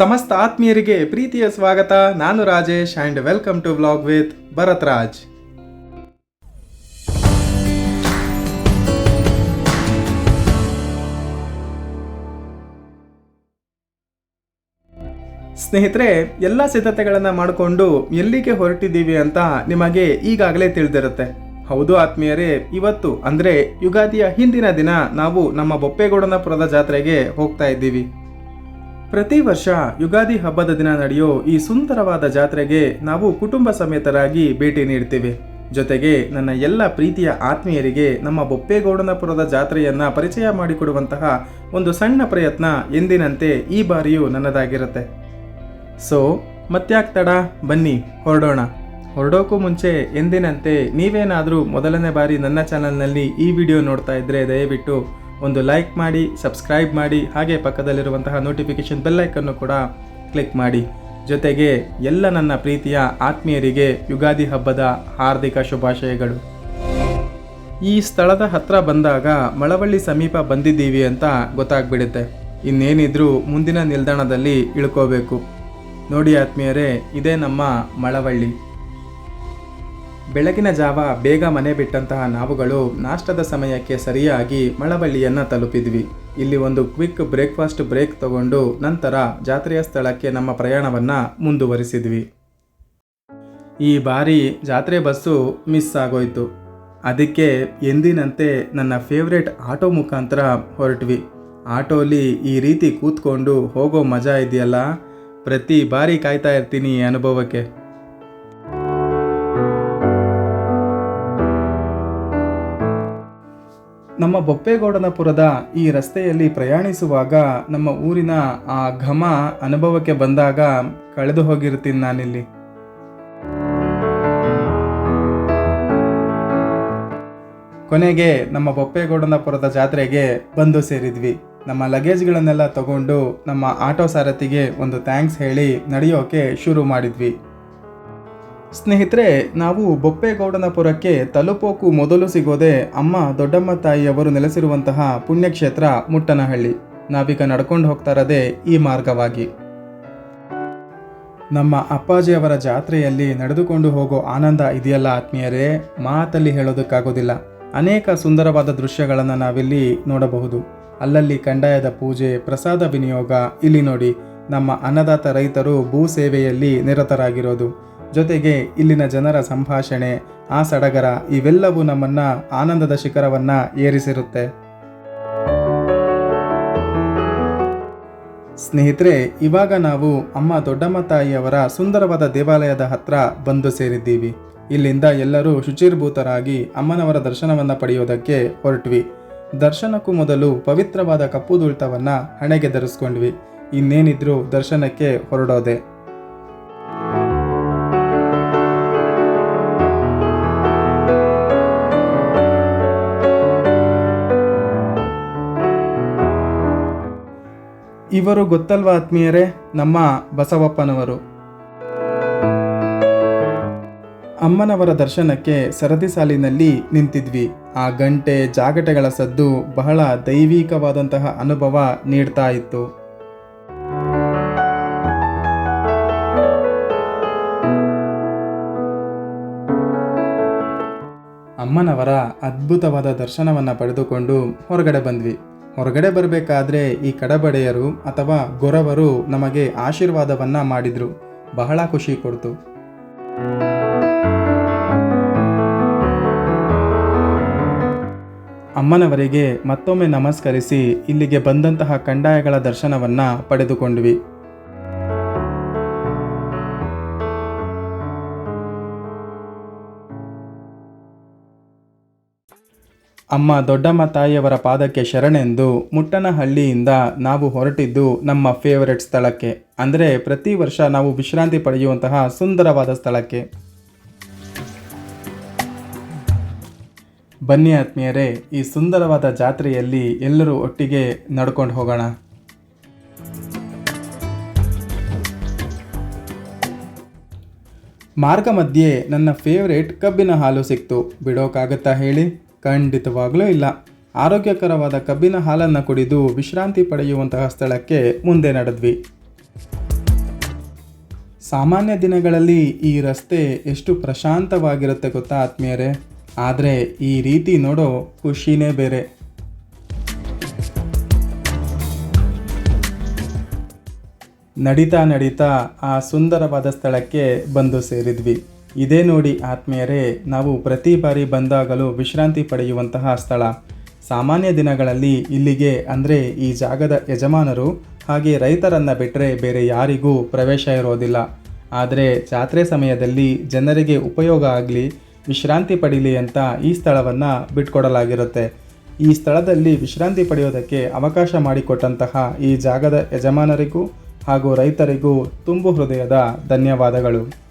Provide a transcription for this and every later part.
ಸಮಸ್ತ ಆತ್ಮೀಯರಿಗೆ ಪ್ರೀತಿಯ ಸ್ವಾಗತ. ನಾನು Rajesh and welcome to vlog with Bharath Raj ಸ್ನೇಹಿತರೆ, ಎಲ್ಲ ಸಿದ್ಧತೆಗಳನ್ನು ಮಾಡಿಕೊಂಡು ಎಲ್ಲಿಗೆ ಹೊರಟಿದ್ದೀವಿ ಅಂತ ನಿಮಗೆ ಈಗಾಗಲೇ ತಿಳಿದಿರುತ್ತೆ. ಹೌದು ಆತ್ಮೀಯರೇ, ಇವತ್ತು ಅಂದರೆ ಯುಗಾದಿಯ ಹಿಂದಿನ ದಿನ ನಾವು ನಮ್ಮ ಬೊಪ್ಪೇಗೌಡನಪುರದ ಜಾತ್ರೆಗೆ ಹೋಗ್ತಾ ಇದ್ದೀವಿ. ಪ್ರತಿ ವರ್ಷ ಯುಗಾದಿ ಹಬ್ಬದ ದಿನ ನಡೆಯೋ ಈ ಸುಂದರವಾದ ಜಾತ್ರೆಗೆ ನಾವು ಕುಟುಂಬ ಸಮೇತರಾಗಿ ಭೇಟಿ ನೀಡ್ತೀವಿ. ಜೊತೆಗೆ ನನ್ನ ಎಲ್ಲ ಪ್ರೀತಿಯ ಆತ್ಮೀಯರಿಗೆ ನಮ್ಮ ಬೊಪ್ಪೇಗೌಡನಪುರದ ಜಾತ್ರೆಯನ್ನು ಪರಿಚಯ ಮಾಡಿಕೊಡುವಂತಹ ಒಂದು ಸಣ್ಣ ಪ್ರಯತ್ನ ಎಂದಿನಂತೆ ಈ ಬಾರಿಯೂ ನನ್ನದಾಗಿರುತ್ತೆ. ಸೊ ಮತ್ಯಾಕ್ ತಡ, ಬನ್ನಿ, ಹೊರಡೋಣ. ಹೊರಡೋಕ್ಕೂ ಮುಂಚೆ ಎಂದಿನಂತೆ ನೀವೇನಾದರೂ ಮೊದಲನೇ ಬಾರಿ ನನ್ನ ಚಾನಲ್ನಲ್ಲಿ ಈ ವಿಡಿಯೋ ನೋಡ್ತಾ ಇದ್ದರೆ ದಯವಿಟ್ಟು ಒಂದು ಲೈಕ್ ಮಾಡಿ ಸಬ್ಸ್ಕ್ರೈಬ್ ಮಾಡಿ, ಹಾಗೆ ಪಕ್ಕದಲ್ಲಿರುವಂತಹ ನೋಟಿಫಿಕೇಶನ್ ಬೆಲ್ಲೈಕನ್ನು ಕೂಡ ಕ್ಲಿಕ್ ಮಾಡಿ. ಜೊತೆಗೆ ಎಲ್ಲ ನನ್ನ ಪ್ರೀತಿಯ ಆತ್ಮೀಯರಿಗೆ ಯುಗಾದಿ ಹಬ್ಬದ ಹಾರ್ದಿಕ ಶುಭಾಶಯಗಳು. ಈ ಸ್ಥಳದ ಹತ್ರ ಬಂದಾಗ ಮಳವಳ್ಳಿ ಸಮೀಪ ಬಂದಿದ್ದೀವಿ ಅಂತ ಗೊತ್ತಾಗ್ಬಿಡುತ್ತೆ. ಇನ್ನೇನಿದ್ರೂ ಮುಂದಿನ ನಿಲ್ದಾಣದಲ್ಲಿ ಇಳ್ಕೋಬೇಕು. ನೋಡಿ ಆತ್ಮೀಯರೇ, ಇದೇ ನಮ್ಮ ಮಳವಳ್ಳಿ. ಬೆಳಗಿನ ಜಾವ ಬೇಗ ಮನೆ ಬಿಟ್ಟಂತಹ ನಾವುಗಳು ನಾಷ್ಟದ ಸಮಯಕ್ಕೆ ಸರಿಯಾಗಿ ಮಳವಳ್ಳಿಯನ್ನು ತಲುಪಿದ್ವಿ. ಇಲ್ಲಿ ಒಂದು ಕ್ವಿಕ್ ಬ್ರೇಕ್ಫಾಸ್ಟ್ ಬ್ರೇಕ್ ತಗೊಂಡು ನಂತರ ಜಾತ್ರೆಯ ಸ್ಥಳಕ್ಕೆ ನಮ್ಮ ಪ್ರಯಾಣವನ್ನು ಮುಂದುವರಿಸಿದ್ವಿ. ಈ ಬಾರಿ ಜಾತ್ರೆ ಬಸ್ಸು ಮಿಸ್ ಆಗೋಯ್ತು. ಅದಕ್ಕೆ ಎಂದಿನಂತೆ ನನ್ನ ಫೇವ್ರೆಟ್ ಆಟೋ ಮುಖಾಂತರ ಹೊರಟ್ವಿ. ಆಟೋಲಿ ಈ ರೀತಿ ಕೂತ್ಕೊಂಡು ಹೋಗೋ ಮಜಾ ಇದೆಯಲ್ಲ? ಪ್ರತಿ ಬಾರಿ ಕಾಯ್ತಾ ಇರ್ತೀನಿ ಅನುಭವಕ್ಕೆ. ನಮ್ಮ ಬೊಪ್ಪೇಗೌಡನಪುರದ ಈ ರಸ್ತೆಯಲ್ಲಿ ಪ್ರಯಾಣಿಸುವಾಗ ನಮ್ಮ ಊರಿನ ಆ ಘಮ ಅನುಭವಕ್ಕೆ ಬಂದಾಗ ಕಳೆದು ಹೋಗಿರ್ತೀನಿ ನಾನಿಲ್ಲಿ. ಕೊನೆಗೆ ನಮ್ಮ ಬೊಪ್ಪೇಗೌಡನಪುರದ ಜಾತ್ರೆಗೆ ಬಂದು ಸೇರಿದ್ವಿ. ನಮ್ಮ ಲಗೇಜ್ಗಳನ್ನೆಲ್ಲ ತಗೊಂಡು ನಮ್ಮ ಆಟೋ ಸಾರಥಿಗೆ ಒಂದು ಥ್ಯಾಂಕ್ಸ್ ಹೇಳಿ ನಡೆಯೋಕೆ ಶುರು ಮಾಡಿದ್ವಿ. ಸ್ನೇಹಿತರೆ, ನಾವು ಬೊಪ್ಪೇಗೌಡನಪುರಕ್ಕೆ ತಲುಪೋಕು ಮೊದಲು ಸಿಗೋದೆ ಅಮ್ಮ ದೊಡ್ಡಮ್ಮ ತಾಯಿಯವರು ನೆಲೆಸಿರುವಂತಹ ಪುಣ್ಯಕ್ಷೇತ್ರ ಮುಟ್ಟನಹಳ್ಳಿ. ನಾವೀಗ ನಡ್ಕೊಂಡು ಹೋಗ್ತಾ ಇರೋದೇ ಈ ಮಾರ್ಗವಾಗಿ. ನಮ್ಮ ಅಪ್ಪಾಜಿಯವರ ಜಾತ್ರೆಯಲ್ಲಿ ನಡೆದುಕೊಂಡು ಹೋಗೋ ಆನಂದ ಇದೆಯಲ್ಲ ಆತ್ಮೀಯರೇ? ಮಾತಲ್ಲಿ ಹೇಳೋದಕ್ಕಾಗೋದಿಲ್ಲ. ಅನೇಕ ಸುಂದರವಾದ ದೃಶ್ಯಗಳನ್ನು ನಾವಿಲ್ಲಿ ನೋಡಬಹುದು. ಅಲ್ಲಲ್ಲಿ ಕಂದಾಯದ ಪೂಜೆ, ಪ್ರಸಾದ ವಿನಿಯೋಗ, ಇಲ್ಲಿ ನೋಡಿ, ನಮ್ಮ ಅನ್ನದಾತ ರೈತರು ಭೂ ಸೇವೆಯಲ್ಲಿ ನಿರತರಾಗಿರೋದು. ಜೊತೆಗೆ ಇಲ್ಲಿನ ಜನರ ಸಂಭಾಷಣೆ, ಆ ಸಡಗರ ಇವೆಲ್ಲವೂ ನಮ್ಮನ್ನ ಆನಂದದ ಶಿಖರವನ್ನ ಏರಿಸಿರುತ್ತೆ. ಸ್ನೇಹಿತರೆ, ಇವಾಗ ನಾವು ಅಮ್ಮ ದೊಡ್ಡಮ್ಮ ತಾಯಿಯವರ ಸುಂದರವಾದ ದೇವಾಲಯದ ಹತ್ರ ಬಂದು ಸೇರಿದ್ದೀವಿ. ಇಲ್ಲಿಂದ ಎಲ್ಲರೂ ಶುಚಿರ್ಭೂತರಾಗಿ ಅಮ್ಮನವರ ದರ್ಶನವನ್ನ ಪಡೆಯೋದಕ್ಕೆ ಹೊರಟ್ವಿ. ದರ್ಶನಕ್ಕೂ ಮೊದಲು ಪವಿತ್ರವಾದ ಕಪ್ಪು ದುಳ್ತವನ್ನ ಹಣೆಗೆ ಧರಿಸ್ಕೊಂಡ್ವಿ. ಇನ್ನೇನಿದ್ರೂ ದರ್ಶನಕ್ಕೆ ಹೊರಡೋದೆ. ಇವರು ಗೊತ್ತಲ್ವಾ ಆತ್ಮೀಯರೇ? ನಮ್ಮ ಬಸವಪ್ಪನವರು. ಅಮ್ಮನವರ ದರ್ಶನಕ್ಕೆ ಸರದಿ ಸಾಲಿನಲ್ಲಿ ನಿಂತಿದ್ವಿ. ಆ ಗಂಟೆ ಜಾಗಟೆಗಳ ಸದ್ದು ಬಹಳ ದೈವಿಕವಾದಂತಹ ಅನುಭವ ನೀಡ್ತಾ ಇತ್ತು. ಅಮ್ಮನವರ ಅದ್ಭುತವಾದ ದರ್ಶನವನ್ನು ಪಡೆದುಕೊಂಡು ಹೊರಗಡೆ ಬಂದ್ವಿ. ಹೊರಗಡೆ ಬರಬೇಕಾದ್ರೆ ಈ ಕಡಬಡೆಯರು ಅಥವಾ ಗೊರವರು ನಮಗೆ ಆಶೀರ್ವಾದವನ್ನ ಮಾಡಿದ್ರು. ಬಹಳ ಖುಷಿ ಕೊಡ್ತು. ಅಮ್ಮನವರಿಗೆ ಮತ್ತೊಮ್ಮೆ ನಮಸ್ಕರಿಸಿ ಇಲ್ಲಿಗೆ ಬಂದಂತಹ ಕಂಡಾಯಗಳ ದರ್ಶನವನ್ನ ಪಡೆದುಕೊಂಡ್ವಿ. ಅಮ್ಮ ದೊಡ್ಡಮ್ಮ ತಾಯಿಯವರ ಪಾದಕ್ಕೆ ಶರಣೆಂದು ಮುಟ್ಟನಹಳ್ಳಿಯಿಂದ ನಾವು ಹೊರಟಿದ್ದು ನಮ್ಮ ಫೇವರೆಟ್ ಸ್ಥಳಕ್ಕೆ. ಅಂದರೆ ಪ್ರತಿ ವರ್ಷ ನಾವು ವಿಶ್ರಾಂತಿ ಪಡೆಯುವಂತಹ ಸುಂದರವಾದ ಸ್ಥಳಕ್ಕೆ. ಬನ್ನಿ ಆತ್ಮೀಯರೇ, ಈ ಸುಂದರವಾದ ಜಾತ್ರೆಯಲ್ಲಿ ಎಲ್ಲರೂ ಒಟ್ಟಿಗೆ ನಡ್ಕೊಂಡು ಹೋಗೋಣ. ಮಾರ್ಗ ಮಧ್ಯೆ ನನ್ನ ಫೇವ್ರೇಟ್ ಕಬ್ಬಿನ ಹಾಲು ಸಿಕ್ತು. ಬಿಡೋಕ್ಕಾಗತ್ತಾ ಹೇಳಿ? ಖಂಡಿತವಾಗ್ಲೂ ಇಲ್ಲ. ಆರೋಗ್ಯಕರವಾದ ಕಬ್ಬಿನ ಹಾಲನ್ನು ಕುಡಿದು ವಿಶ್ರಾಂತಿ ಪಡೆಯುವಂತಹ ಸ್ಥಳಕ್ಕೆ ಮುಂದೆ ನಡೆದ್ವಿ. ಸಾಮಾನ್ಯ ದಿನಗಳಲ್ಲಿ ಈ ರಸ್ತೆ ಎಷ್ಟು ಪ್ರಶಾಂತವಾಗಿರುತ್ತೆ ಗೊತ್ತಾ ಆತ್ಮೀಯರೇ? ಆದರೆ ಈ ರೀತಿ ನೋಡೋ ಖುಷಿನೇ ಬೇರೆ. ನಡೀತಾ ನಡೀತಾ ಆ ಸುಂದರವಾದ ಸ್ಥಳಕ್ಕೆ ಬಂದು ಸೇರಿದ್ವಿ. ಇದೇ ನೋಡಿ ಆತ್ಮೀಯರೇ, ನಾವು ಪ್ರತಿ ಬಾರಿ ಬಂದಾಗಲೂ ವಿಶ್ರಾಂತಿ ಪಡೆಯುವಂತಹ ಸ್ಥಳ. ಸಾಮಾನ್ಯ ದಿನಗಳಲ್ಲಿ ಇಲ್ಲಿಗೆ ಅಂದರೆ ಈ ಜಾಗದ ಯಜಮಾನರು, ಹಾಗೆ ರೈತರನ್ನು ಬಿಟ್ಟರೆ ಬೇರೆ ಯಾರಿಗೂ ಪ್ರವೇಶ ಇರೋದಿಲ್ಲ. ಆದರೆ ಜಾತ್ರೆ ಸಮಯದಲ್ಲಿ ಜನರಿಗೆ ಉಪಯೋಗ ಆಗಲಿ, ವಿಶ್ರಾಂತಿ ಪಡೀಲಿ ಅಂತ ಈ ಸ್ಥಳವನ್ನು ಬಿಟ್ಕೊಡಲಾಗಿರುತ್ತೆ. ಈ ಸ್ಥಳದಲ್ಲಿ ವಿಶ್ರಾಂತಿ ಪಡೆಯೋದಕ್ಕೆ ಅವಕಾಶ ಮಾಡಿಕೊಟ್ಟಂತಹ ಈ ಜಾಗದ ಯಜಮಾನರಿಗೂ ಹಾಗೂ ರೈತರಿಗೂ ತುಂಬು ಹೃದಯದ ಧನ್ಯವಾದಗಳು.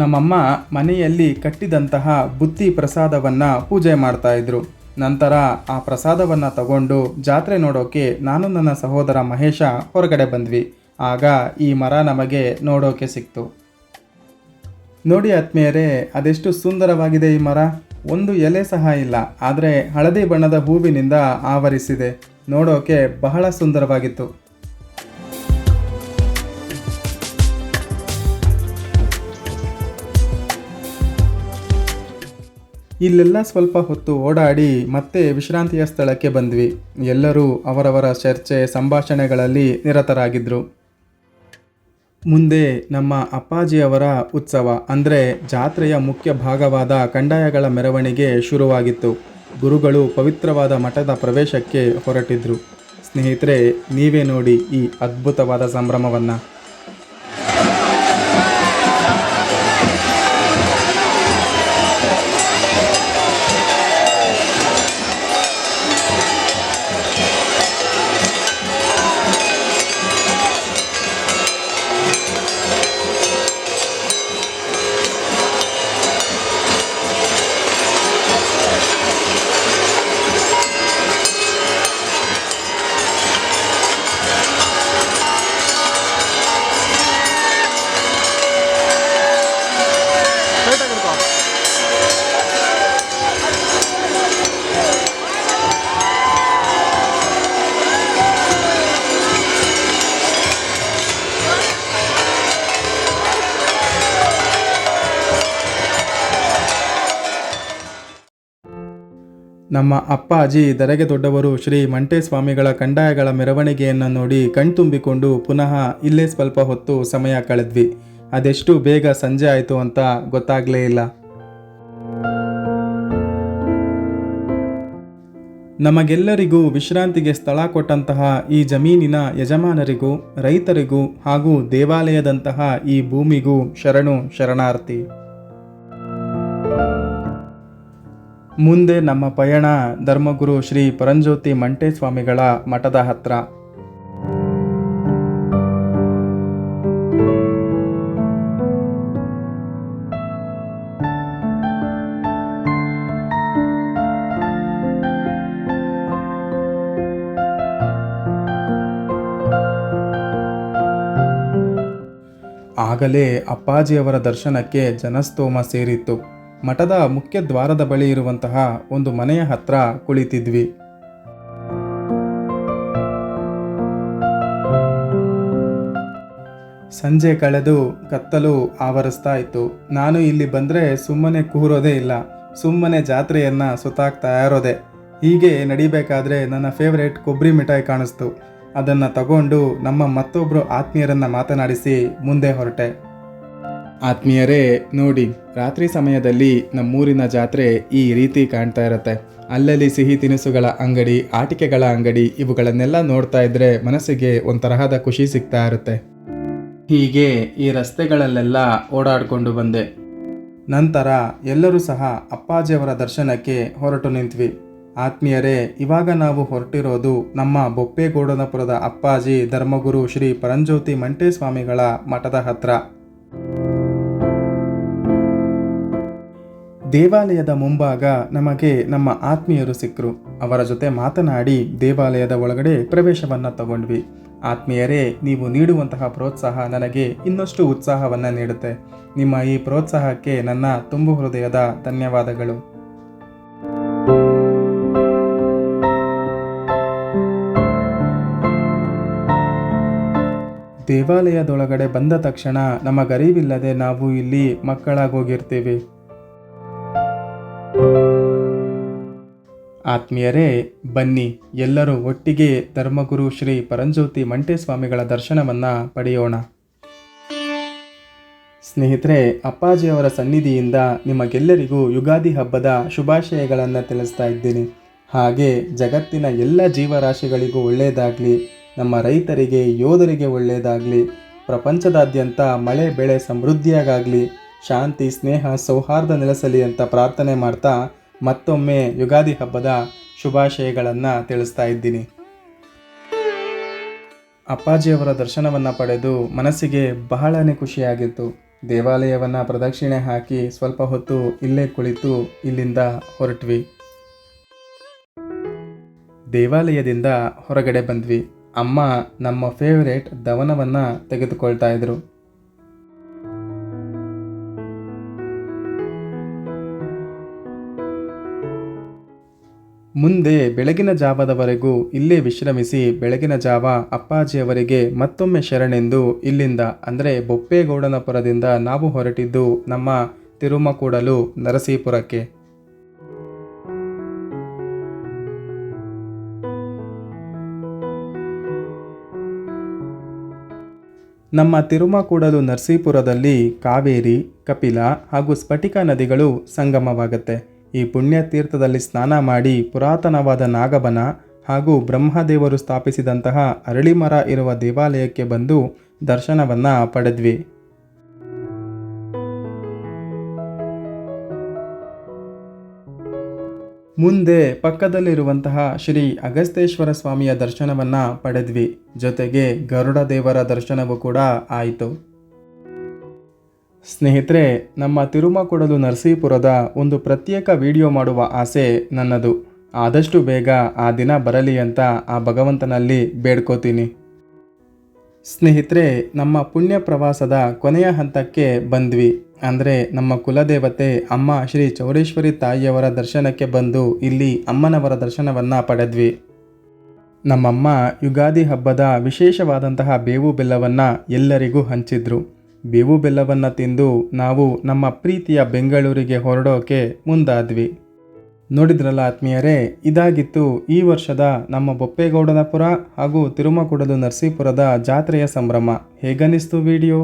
ನಮ್ಮಮ್ಮ ಮನೆಯಲ್ಲಿ ಕಟ್ಟಿದಂತಹ ಬುತ್ತಿ ಪ್ರಸಾದವನ್ನು ಪೂಜೆ ಮಾಡ್ತಾ ಇದ್ರು. ನಂತರ ಆ ಪ್ರಸಾದವನ್ನು ತಗೊಂಡು ಜಾತ್ರೆ ನೋಡೋಕೆ ನಾನು ನನ್ನ ಸಹೋದರ ಮಹೇಶ ಹೊರಗಡೆ ಬಂದ್ವಿ. ಆಗ ಈ ಮರ ನಮಗೆ ನೋಡೋಕೆ ಸಿಕ್ತು. ನೋಡಿ ಆತ್ಮೀಯರೇ, ಅದೆಷ್ಟು ಸುಂದರವಾಗಿದೆ ಈ ಮರ. ಒಂದು ಎಲೆ ಸಹ ಇಲ್ಲ, ಆದರೆ ಹಳದಿ ಬಣ್ಣದ ಹೂವಿನಿಂದ ಆವರಿಸಿದೆ. ನೋಡೋಕೆ ಬಹಳ ಸುಂದರವಾಗಿತ್ತು. ಇಲ್ಲೆಲ್ಲ ಸ್ವಲ್ಪ ಹೊತ್ತು ಓಡಾಡಿ ಮತ್ತೆ ವಿಶ್ರಾಂತಿಯ ಸ್ಥಳಕ್ಕೆ ಬಂದ್ವಿ. ಎಲ್ಲರೂ ಅವರವರ ಚರ್ಚೆ, ಸಂಭಾಷಣೆಗಳಲ್ಲಿ ನಿರತರಾಗಿದ್ದರು ಮುಂದೆ ನಮ್ಮ ಅಪ್ಪಾಜಿಯವರ ಉತ್ಸವ, ಅಂದರೆ ಜಾತ್ರೆಯ ಮುಖ್ಯ ಭಾಗವಾದ ಕಂದಾಯಗಳ ಮೆರವಣಿಗೆ ಶುರುವಾಗಿತ್ತು. ಗುರುಗಳು ಪವಿತ್ರವಾದ ಮಠದ ಪ್ರವೇಶಕ್ಕೆ ಹೊರಟಿದ್ರು. ಸ್ನೇಹಿತರೆ, ನೀವೇ ನೋಡಿ ಈ ಅದ್ಭುತವಾದ ಸಂಭ್ರಮವನ್ನು. ನಮ್ಮ ಅಪ್ಪಾಜಿ ದರೆಗೆ ದೊಡ್ಡವರು ಶ್ರೀ ಮಂಟೇಸ್ವಾಮಿಗಳ ಕಂದಾಯಗಳ ಮೆರವಣಿಗೆಯನ್ನು ನೋಡಿ ಕಣ್ತುಂಬಿಕೊಂಡು ಪುನಃ ಇಲ್ಲೇ ಸ್ವಲ್ಪ ಹೊತ್ತು ಸಮಯ ಕಳೆದ್ವಿ. ಅದೆಷ್ಟು ಬೇಗ ಸಂಜೆ ಆಯಿತು ಅಂತ ಗೊತ್ತಾಗಲೇ ಇಲ್ಲ. ನಮಗೆಲ್ಲರಿಗೂ ವಿಶ್ರಾಂತಿಗೆ ಸ್ಥಳ ಕೊಟ್ಟಂತಹ ಈ ಜಮೀನಿನ ಯಜಮಾನರಿಗೂ, ರೈತರಿಗೂ ಹಾಗೂ ದೇವಾಲಯದಂತಹ ಈ ಭೂಮಿಗೂ ಶರಣು, ಶರಣಾರ್ಥಿ. ಮುಂದೆ ನಮ್ಮ ಪಯಣ ಧರ್ಮಗುರು ಶ್ರೀ ಪರಂಜ್ಯೋತಿ ಮಂಟೇಸ್ವಾಮಿಗಳ ಮಠದ ಹತ್ರ. ಆಗಲೇ ಅಪ್ಪಾಜಿಯವರ ದರ್ಶನಕ್ಕೆ ಜನಸ್ತೋಮ ಸೇರಿತ್ತು. ಮಠದ ಮುಖ್ಯ ದ್ವಾರದ ಬಳಿ ಇರುವಂತಹ ಒಂದು ಮನೆಯ ಹತ್ರ ಕುಳಿತಿದ್ವಿ. ಸಂಜೆ ಕಳೆದು ಕತ್ತಲು ಆವರಿಸ್ತಾ ಇತ್ತು. ನಾನು ಇಲ್ಲಿ ಬಂದರೆ ಸುಮ್ಮನೆ ಕೂರೋದೇ ಇಲ್ಲ. ಸುಮ್ಮನೆ ಜಾತ್ರೆಯನ್ನ ಸುತ್ತಾಕ್ತಾ ಇರೋದೆ. ಹೀಗೆ ನಡಿಬೇಕಾದ್ರೆ ನನ್ನ ಫೇವ್ರೇಟ್ ಕೊಬ್ಬರಿ ಮಿಠಾಯಿ ಕಾಣಿಸ್ತು. ಅದನ್ನು ತಗೊಂಡು ನಮ್ಮ ಮತ್ತೊಬ್ಬರು ಆತ್ಮೀಯರನ್ನು ಮಾತನಾಡಿಸಿ ಮುಂದೆ ಹೊರಟೆ. ಆತ್ಮೀಯರೇ, ನೋಡಿ, ರಾತ್ರಿ ಸಮಯದಲ್ಲಿ ನಮ್ಮೂರಿನ ಜಾತ್ರೆ ಈ ರೀತಿ ಕಾಣ್ತಾ ಇರುತ್ತೆ. ಅಲ್ಲಲ್ಲಿ ಸಿಹಿ ತಿನಿಸುಗಳ ಅಂಗಡಿ, ಆಟಿಕೆಗಳ ಅಂಗಡಿ, ಇವುಗಳನ್ನೆಲ್ಲ ನೋಡ್ತಾ ಇದ್ರೆ ಮನಸ್ಸಿಗೆ ಒಂತರಹದ ಖುಷಿ ಸಿಗ್ತಾ ಇರುತ್ತೆ. ಹೀಗೆ ಈ ರಸ್ತೆಗಳಲ್ಲೆಲ್ಲ ಓಡಾಡಿಕೊಂಡು ಬಂದೆ. ನಂತರ ಎಲ್ಲರೂ ಸಹ ಅಪ್ಪಾಜಿಯವರ ದರ್ಶನಕ್ಕೆ ಹೊರಟು ನಿಂತ್ವಿ. ಆತ್ಮೀಯರೇ, ಇವಾಗ ನಾವು ಹೊರಟಿರೋದು ನಮ್ಮ ಬೊಪ್ಪೇಗೌಡನಪುರದ ಅಪ್ಪಾಜಿ ಧರ್ಮಗುರು ಶ್ರೀ ಪರಂಜ್ಯೋತಿ ಮಂಟೇಸ್ವಾಮಿಗಳ ಮಠದ ಹತ್ರ. ದೇವಾಲಯದ ಮುಂಭಾಗ ನಮಗೆ ನಮ್ಮ ಆತ್ಮೀಯರು ಸಿಕ್ಕರು. ಅವರ ಜೊತೆ ಮಾತನಾಡಿ ದೇವಾಲಯದ ಒಳಗಡೆ ಪ್ರವೇಶವನ್ನು ತಗೊಂಡ್ವಿ. ಆತ್ಮೀಯರೇ, ನೀವು ನೀಡುವಂತಹ ಪ್ರೋತ್ಸಾಹ ನನಗೆ ಇನ್ನಷ್ಟು ಉತ್ಸಾಹವನ್ನು ನೀಡುತ್ತೆ. ನಿಮ್ಮ ಈ ಪ್ರೋತ್ಸಾಹಕ್ಕೆ ನನ್ನ ತುಂಬು ಹೃದಯದ ಧನ್ಯವಾದಗಳು. ದೇವಾಲಯದೊಳಗಡೆ ಬಂದ ತಕ್ಷಣ ನಮ್ಮ ನಮಗರಿವಿಲ್ಲದೆ ನಾವು ಇಲ್ಲಿ ಮಕ್ಕಳಾಗೋಗಿರ್ತೀವಿ. ಆತ್ಮೀಯರೇ, ಬನ್ನಿ. ಎಲ್ಲರೂ ಒಟ್ಟಿಗೆ ಧರ್ಮಗುರು ಶ್ರೀ ಪರಂಜ್ಯೋತಿ ಮಂಟೇಸ್ವಾಮಿಗಳ ದರ್ಶನವನ್ನ ಪಡೆಯೋಣ. ಸ್ನೇಹಿತರೆ ಅಪ್ಪಾಜಿಯವರ ಸನ್ನಿಧಿಯಿಂದ ನಿಮಗೆಲ್ಲರಿಗೂ ಯುಗಾದಿ ಹಬ್ಬದ ಶುಭಾಶಯಗಳನ್ನು ತಿಳಿಸ್ತಾ ಇದ್ದೀನಿ. ಹಾಗೆ ಜಗತ್ತಿನ ಎಲ್ಲ ಜೀವರಾಶಿಗಳಿಗೂ ಒಳ್ಳೆಯದಾಗಲಿ, ನಮ್ಮ ರೈತರಿಗೆ, ಯೋಧರಿಗೆ ಒಳ್ಳೆಯದಾಗಲಿ, ಪ್ರಪಂಚದಾದ್ಯಂತ ಮಳೆ, ಬೆಳೆ ಸಮೃದ್ಧಿಯಾಗಲಿ ಶಾಂತಿ, ಸ್ನೇಹ, ಸೌಹಾರ್ದ ನೆಲೆಸಲಿ ಅಂತ ಪ್ರಾರ್ಥನೆ ಮಾಡ್ತಾ ಮತ್ತೊಮ್ಮೆ ಯುಗಾದಿ ಹಬ್ಬದ ಶುಭಾಶಯಗಳನ್ನು ತಿಳಿಸ್ತಾ ಇದ್ದೀನಿ. ಅಪ್ಪಾಜಿಯವರ ದರ್ಶನವನ್ನು ಪಡೆದು ಮನಸ್ಸಿಗೆ ಬಹಳನೇ ಖುಷಿಯಾಗಿತ್ತು. ದೇವಾಲಯವನ್ನು ಪ್ರದಕ್ಷಿಣೆ ಹಾಕಿ ಸ್ವಲ್ಪ ಹೊತ್ತು ಇಲ್ಲೇ ಕುಳಿತು ಇಲ್ಲಿಂದ ಹೊರಟ್ವಿ. ದೇವಾಲಯದಿಂದ ಹೊರಗಡೆ ಬಂದ್ವಿ. ಅಮ್ಮ ನಮ್ಮ ಫೇವರೇಟ್ ದವನವನ್ನು ತೆಗೆದುಕೊಳ್ತಾ ಇದ್ರು. ಮುಂದೆ ಬೆಳಗಿನ ಜಾವದವರೆಗೂ ಇಲ್ಲೇ ವಿಶ್ರಮಿಸಿ ಬೆಳಗಿನ ಜಾವ ಅಪ್ಪಾಜಿಯವರಿಗೆ ಮತ್ತೊಮ್ಮೆ ಶರಣೆಂದು ಇಲ್ಲಿಂದ, ಅಂದರೆ ಬೊಪ್ಪೇಗೌಡನಪುರದಿಂದ ನಾವು ಹೊರಟಿದ್ದು ನಮ್ಮ ತಿರುಮಕೂಡಲು ನರಸೀಪುರಕ್ಕೆ. ನಮ್ಮ ತಿರುಮಕೂಡಲು ನರಸೀಪುರದಲ್ಲಿ ಕಾವೇರಿ, ಕಪಿಲ ಹಾಗೂ ಸ್ಫಟಿಕ ನದಿಗಳು ಸಂಗಮವಾಗುತ್ತೆ. ಈ ಪುಣ್ಯತೀರ್ಥದಲ್ಲಿ ಸ್ನಾನ ಮಾಡಿ ಪುರಾತನವಾದ ನಾಗಬನ ಹಾಗೂ ಬ್ರಹ್ಮದೇವರು ಸ್ಥಾಪಿಸಿದಂತಹ ಅರಳಿಮರ ಇರುವ ದೇವಾಲಯಕ್ಕೆ ಬಂದು ದರ್ಶನವನ್ನು ಪಡೆದ್ವಿ. ಮುಂದೆ ಪಕ್ಕದಲ್ಲಿರುವಂತಹ ಶ್ರೀ ಅಗಸ್ತೇಶ್ವರ ಸ್ವಾಮಿಯ ದರ್ಶನವನ್ನು ಪಡೆದ್ವಿ. ಜೊತೆಗೆ ಗರುಡ ದೇವರ ದರ್ಶನವೂ ಕೂಡ ಆಯಿತು. ಸ್ನೇಹಿತರೆ, ನಮ್ಮ ತಿರುಮಕೊಡಲು ನರಸೀಪುರದ ಒಂದು ಪ್ರತ್ಯೇಕ ವಿಡಿಯೋ ಮಾಡುವ ಆಸೆ ನನ್ನದು. ಆದಷ್ಟು ಬೇಗ ಆ ದಿನ ಬರಲಿ ಅಂತ ಆ ಭಗವಂತನಲ್ಲಿ ಬೇಡ್ಕೋತೀನಿ. ಸ್ನೇಹಿತರೆ, ನಮ್ಮ ಪುಣ್ಯ ಪ್ರವಾಸದ ಕೊನೆಯ ಹಂತಕ್ಕೆ ಬಂದ್ವಿ. ಅಂದರೆ ನಮ್ಮ ಕುಲದೇವತೆ ಅಮ್ಮ ಶ್ರೀ ಚೌಡೇಶ್ವರಿ ತಾಯಿಯವರ ದರ್ಶನಕ್ಕೆ ಬಂದು ಇಲ್ಲಿ ಅಮ್ಮನವರ ದರ್ಶನವನ್ನು ಪಡೆದ್ವಿ. ನಮ್ಮಮ್ಮ ಯುಗಾದಿ ಹಬ್ಬದ ವಿಶೇಷವಾದಂತಹ ಬೇವು ಬೆಲ್ಲವನ್ನು ಎಲ್ಲರಿಗೂ ಹಂಚಿದ್ರು. ಬೇವು ಬೆಲ್ಲವನ್ನು ತಿಂದು ನಾವು ನಮ್ಮ ಪ್ರೀತಿಯ ಬೆಂಗಳೂರಿಗೆ ಹೊರಡೋಕೆ ಮುಂದಾದ್ವಿ. ನೋಡಿದ್ರಲ್ಲ ಆತ್ಮೀಯರೇ, ಇದಾಗಿತ್ತು ಈ ವರ್ಷದ ನಮ್ಮ ಬೊಪ್ಪೇಗೌಡನಪುರ ಹಾಗೂ ತಿರುಮಕೂಡಲು ನರಸೀಪುರದ ಜಾತ್ರೆಯ ಸಂಭ್ರಮ. ಹೇಗನಿಸ್ತು ವಿಡಿಯೋ?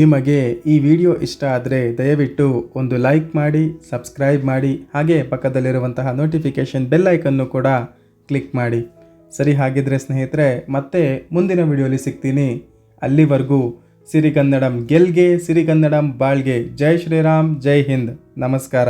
ನಿಮಗೆ ಈ ವಿಡಿಯೋ ಇಷ್ಟ ಆದರೆ ದಯವಿಟ್ಟು ಒಂದು ಲೈಕ್ ಮಾಡಿ, ಸಬ್ಸ್ಕ್ರೈಬ್ ಮಾಡಿ, ಹಾಗೆ ಪಕ್ಕದಲ್ಲಿರುವಂತಹ ನೋಟಿಫಿಕೇಷನ್ ಬೆಲ್ ಐಕನ್ನು ಕೂಡ ಕ್ಲಿಕ್ ಮಾಡಿ. ಸರಿ ಹಾಗಿದ್ರೆ ಸ್ನೇಹಿತರೆ, ಮತ್ತೆ ಮುಂದಿನ ವಿಡಿಯೋಲಿ ಸಿಗ್ತೀನಿ. ಅಲ್ಲಿವರೆಗೂ ಸಿರಿಗನ್ನಡಂ ಗೆಲ್ಗೆ ಸಿರಿಗನ್ನಡಂ ಬಾಳ್ಗೆ ಜೈ ಶ್ರೀರಾಮ್ ಜೈ ಹಿಂದ್. ನಮಸ್ಕಾರ.